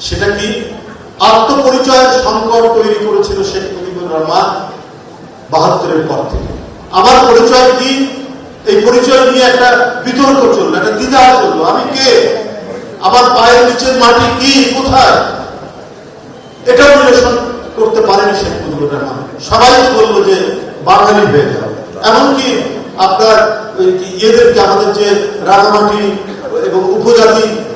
সেটা কি? আত্মপরিচয়ের সংকট তৈরি করেছিল শেখ মুজিবুর রহমান বাহাত্তরের পর থেকে। আমার পরিচয় কি? এই পরিচয় নিয়ে একটা বিতর্ক চলল, একটা দ্বিধা চলল। আমি কে? আমার পায়ের নিচের মাটি কি? কোথায়? এটা রিলেশন করতে পারেনি শেখ মুজিবুর রহমান। সবাই বলল যে বাঙালি হয়ে যাও। এমনকি আপনার ইয়েদেরকে আমাদের যে রাঙামাটি এবং উপজাতি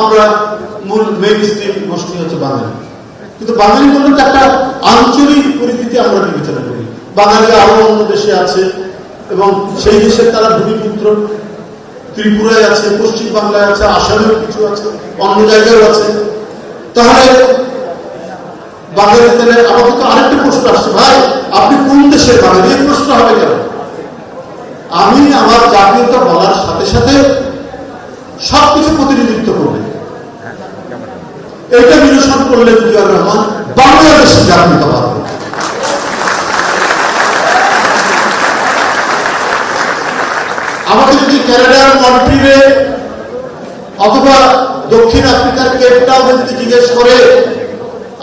আমরা মূল মেইন স্ট্রিম গোষ্ঠী হচ্ছে বাঙালি। কিন্তু বাঙালি বলতে একটা আঞ্চলিক পরিস্থিতি আমরা বিবেচনা করি। বাঙালি আরও অন্য দেশে আছে এবং সেই দেশের তারা ভূমিপুত্র। ত্রিপুরায় আছে পশ্চিম বাংলায় আছে, আসামেও কিছু আছে, অন্য জায়গায়ও আছে। তাহলে বাঙালি তাহলে আমাকে তো আরেকটা প্রশ্ন আসছে, ভাই, আপনি কোন দেশের বাঙালি? এই প্রশ্ন হবে কেন? আমি আমার জাতীয়তা বলার সাথে সাথে সবকিছু প্রতিনিধিত্ব করবে। এটা নিরসন করলেন জিয়াউর রহমান বাংলাদেশের জাতীয়তাবাদ আমাকে যদি ক্যানাডার মন্ট্রিলে অথবা দক্ষিণ আফ্রিকার কেপ টাউনে যদি জিজ্ঞেস করে,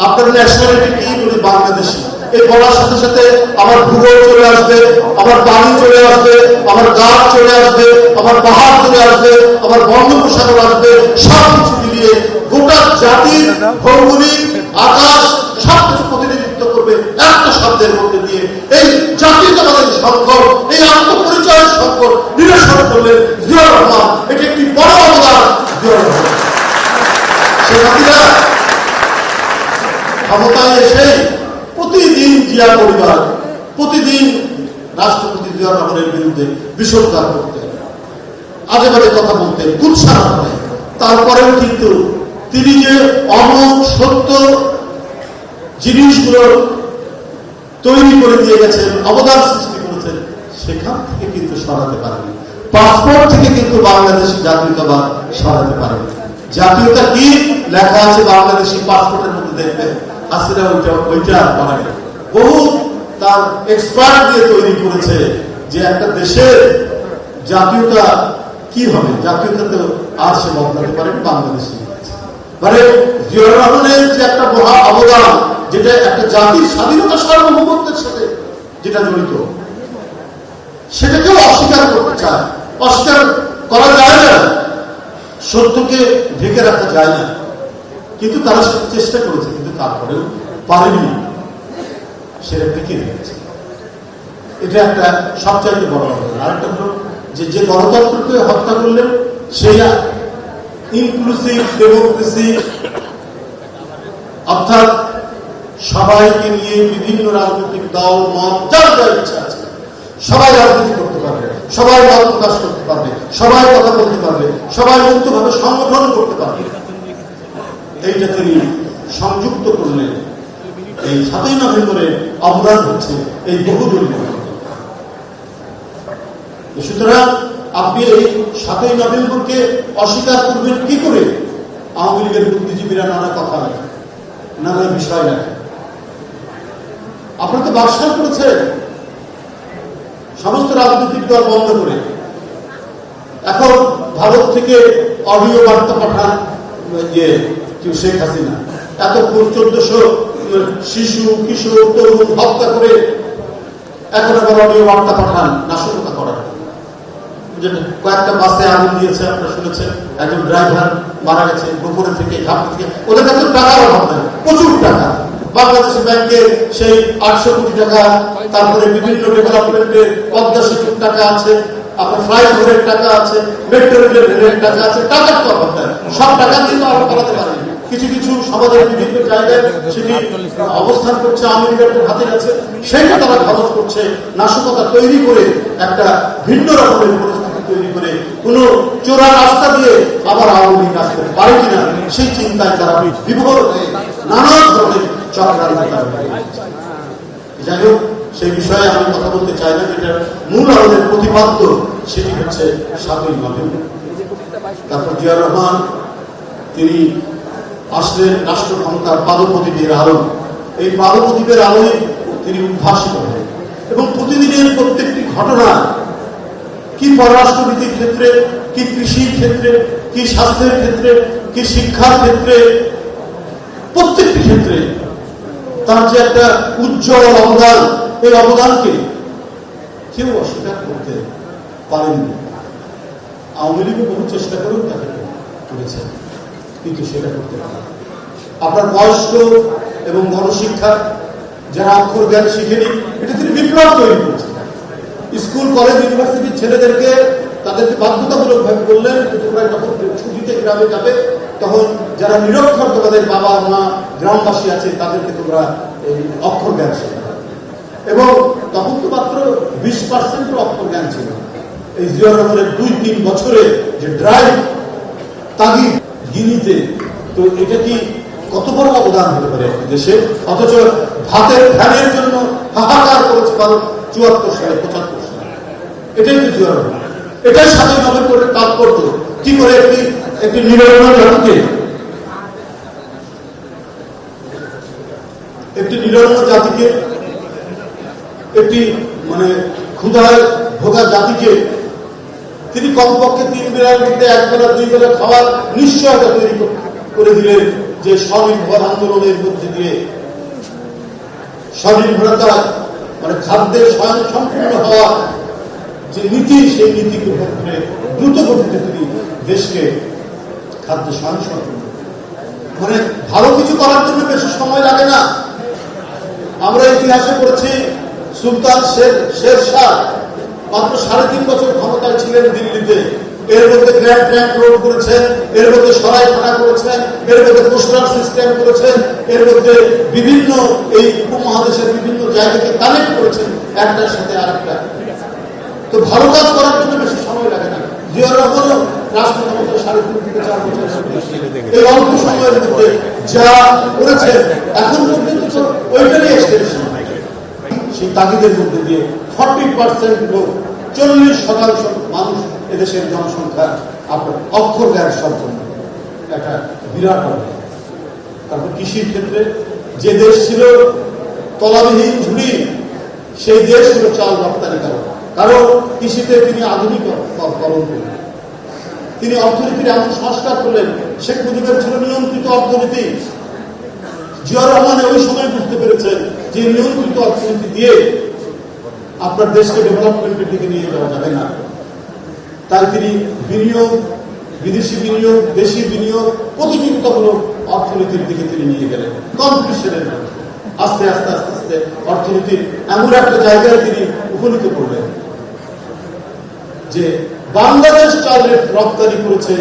আপনার ন্যাশনালিটি কি? বলি, বাংলাদেশি। এই বলার সাথে সাথে আমার ভূগোল চলে আসবে। আমার বাণী চলে আসবে, আমার গাছ চলে আসবে, আমার পাহাড় চলে আসবে, আমার বঙ্গোপসাগর আসবে সব কিছু মিলিয়ে গোটা জাতির ভৌগোলিক, আকাশ সব কিছু প্রতিনিধিত্ব করবে একটা শব্দের মধ্যে দিয়ে। এই জাতীয়তাবাদের সংকট এই আত্মপরিচয়ের সংকট নিরসন করলেন জিয়াউর রহমান। এটি একটি বড় অবদান জিয়াউর রহমান। সে জাতিরা ক্ষমতায় এসে প্রতিদিন জিয়া পরিবার, প্রতিদিন রাষ্ট্রপতি জিয়া রহমানের বিরুদ্ধে বিষোদ্গার করতেন আজে বাজে কথা বলতেন কুৎসার করে তারপরেও কিন্তু তিনি যে অমোঘ সত্য জিনিসগুলো তৈরি করে দিয়ে গেছেন, অবদান সৃষ্টি করেছেন, সেখান থেকে কিন্তু সরাতে পারেনি। পাসপোর্ট থেকে কিন্তু বাংলাদেশি জাতীয়তাবাদ সরাতে পারেনি। জাতীয়তা কি লেখা আছে বাংলাদেশি পাসপোর্টের মধ্যে দেখবেন? হাসিনা ওইটা ওইটা বানাবে বহু তার এক্সপার্ট দিয়ে তৈরি করেছে যে একটা দেশের জাতীয়তা কি হবে? জাতীয়তা তো আর সে বদলাতে পারেন বাংলাদেশি। মানে জিয়াউর রহমানের যে একটা মহা অবদান, যেটা একটা জাতির স্বাধীনতা সার্বভৌমত্বের সাথে যেটা জড়িত, সেটাকেও অস্বীকার করতে চায়। অস্বীকার করা যায় না। সত্যকে ঢেকে রাখা যায় না। কিন্তু তারা চেষ্টা করেছে, কিন্তু তারপরেও পারেনি। সেটা টিকে রেখেছে এটা একটা সবচাইতে বড় অবদান। আরেকটা হলো যে যে গণতন্ত্রকে হত্যা করলেন সেই ইনক্লুসিভ ডেমোক্রেসি অর্থাৎ সবাইকে নিয়ে বিভিন্ন রাজনৈতিক দল, মত, যার যার ইচ্ছা আছে, সবাই রাজনীতি করতে পারবে, সবাই মত প্রকাশ করতে পারবে, সবাই কথা বলতে পারবে, সবাই মুক্তভাবে সংগঠন করতে পারবে। এইটা তিনি সংযুক্ত করলেন এই সাতই নভেম্বরের অবদান হচ্ছে, এই বহুদলীয় সুতরাং আপনি এই সাতই নভেম্বরকে অস্বীকার করবেন কি করে? আওয়ামী লীগের বুদ্ধিজীবীরা নানা কথা রাখে নানা বিষয় রাখে আপনার তো বাদশাহ করেছে সমস্ত রাজনৈতিক দল বন্ধ করে। এখন ভারত থেকে অডিও বার্তা পাঠান ইয়ে শেখ হাসিনা। এত চোদ্দশো শিশু, কিশোর, তরুণ হত্যা করে এখন আবার অডিও বার্তা পাঠান, নাশকতা করার কয়েকটা বাসে আগুন দিয়েছে, আপনারা শুনেছেন? একজন ড্রাইভার মারা গেছে থেকে ঘাট থেকে। ওদের কাছে টাকার অভাব প্রচুর টাকা। বাংলাদেশ ব্যাংকে সেই আটশো কোটি টাকা, তারপরে বিভিন্ন ডেভেলপমেন্টের পদ্মা সেতুর টাকা আছে, আপনার ফ্লাইওভারের টাকা আছে মেট্রো রেলের টাকা আছে টাকার তো অভাব নেই সব টাকা দিয়ে তো আমরা পারি। কিছু কিছু সমাজের বিভিন্ন জায়গায় সেটি অবস্থান করছে আমেরিকার হাতে আছে। সেটা তারা খরচ করছে, নাশকতা তৈরি করে একটা ভিন্ন রকমের পরিস্থিতি তৈরি করে কোন চোরা রাস্তা দিয়ে আবার আওয়ামী লীগ আসতে পারে কিনা, সেই চিন্তায় তারা বিভোর নানা ধরনের যাই হোক, সেই বিষয়ে আমি কথা বলতে চাই না যেটা মূল আমাদের প্রতিপাদ্য সেটি হচ্ছে সাতই নভেম্বর তারপর জিয়া রহমান, তিনি আসলেন রাষ্ট্র ক্ষমতার পাদপ্রদীপের আলো এই পাদপ্রদীপের আলোয় তিনি উদ্ভাসিত হলেন। এবং প্রতিদিনের প্রত্যেকটি ঘটনা কি পররাষ্ট্রনীতির ক্ষেত্রে, কি কৃষির ক্ষেত্রে, কি স্বাস্থ্যের ক্ষেত্রে, কি শিক্ষার ক্ষেত্রে, প্রত্যেকটি ক্ষেত্রে তার যে একটা উজ্জ্বল অবদান, এই অবদানকে কেউ অস্বীকার করতে পারেননি। আওয়ামী লীগও বহু চেষ্টা করেও তাকে করেছেন কিন্তু সেটা করতে পারে। আপনার বয়স্ক এবং গণশিক্ষা যারা অক্ষর জ্ঞান শিখেনি এটা তিনি বিপ্লব তৈরি করেছেন। স্কুল, কলেজ ইউনিভার্সিটির ছেলেদেরকে তাদেরকে বাধ্যতামূলক ভাবে বললেন, তোমরা যখন ছুটিতে গ্রামে যাবে, তখন যারা নিরক্ষর তোমাদের বাবা মা গ্রামবাসী আছে, তাদেরকে তোমরা এই অক্ষর জ্ঞান শেখাবে এবং তখন তো মাত্র বিশ পার্সেন্ট অক্ষর জ্ঞান ছিল। এই জিয়া দুই তিন বছরে যে ড্রাইভ তাগিদ গিনিতে, তো এটা কি কত বড় অবদান হতে পারে দেশে? অথচ ভাতের ফ্যানের জন্য হাহাকার করেছে কারণ চুয়াত্তর সালে, পঁচাত্তর সালে। এটাই তো জিয়া এটাই সাথে নভেম্বরের তাৎপর্য, কি করে একটি একটি নিরন্ন জাতিকে, একটি নিরন্ন জাতিকে, একটি মানে ক্ষুধায় ভোগা জাতিকে তিনি কমপক্ষে তিন বেলার মধ্যে এক বেলা, দুই বেলা খাওয়ার নিশ্চয়তা তৈরি করে দিলেন যে স্বনির্ভর আন্দোলনের মধ্যে দিয়ে। স্বনির্ভরতা মানে খাদ্যের স্বয়ং সম্পূর্ণ হওয়া যে নীতি, সেই নীতিকে করে দ্রুত গতিতে তিনি দেশকে খাদ্য স্বয়ং সম্পূর্ণ মানে ভালো কিছু করার জন্য বেশি সময় লাগে না। আমরা ইতিহাসে পড়েছি, সুলতান শের শের শাহ মাত্র সাড়ে তিন বছর ক্ষমতায় ছিলেন দিল্লিতে। এর মধ্যে গ্র্যান্ড ট্র্যাঙ্ক রোড করেছেন, এর মধ্যে সরাই থানা করেছেন, এর মধ্যে পোস্টাল সিস্টেম করেছেন, এর মধ্যে বিভিন্ন এই উপমহাদেশের বিভিন্ন জায়গাকে কানেক্ট করেছেন, একটার সাথে আরেকটা। তো ভালো কাজ করার জন্য বেশি সময় লাগে না। জিয়া রহমানও রাষ্ট্র ক্ষমতা সাড়ে তিন থেকে চার বছর এই অল্প সময়ের মধ্যে যা এখন পর্যন্ত ওইটারই এক্সটেনশন সেই তাগিদের মধ্যে দিয়ে ফর্টি পার্সেন্ট চল্লিশ শতাংশ মানুষ এদেশের জনসংখ্যা আপনার অক্ষর জ্ঞান সম্পন্ন একটা বিরাট তারপর কৃষির ক্ষেত্রে যে দেশ ছিল তলাবিহীন ঝুড়ি, সেই দেশ ছিল চাল রপ্তানিকারক কারণ কৃষিতে তিনি আধুনিকরণ করলেন তিনি অর্থনীতির এমন সংস্কার করলেন, শেখ মুজিবের ছিল নিয়ন্ত্রিত অর্থনীতি। জিয়া রহমান ওই সময় বুঝতে পেরেছেন যে নিয়ন্ত্রিত অর্থনীতি দিয়ে আপনার দেশকে ডেভেলপমেন্টের দিকে নিয়ে যাওয়া যাবে না। তাই তিনি বিনিয়োগ, বিদেশি বিনিয়োগ, দেশি বিনিয়োগ প্রতিযোগিতামূলক অর্থনীতির দিকে তিনি নিয়ে গেলেন। কম্পিটিশনের আস্তে আস্তে আস্তে আস্তে অর্থনীতির এমন একটা জায়গায় তিনি উপনীত করলেন যে বাংলাদেশ চালের রপ্তানি করেছে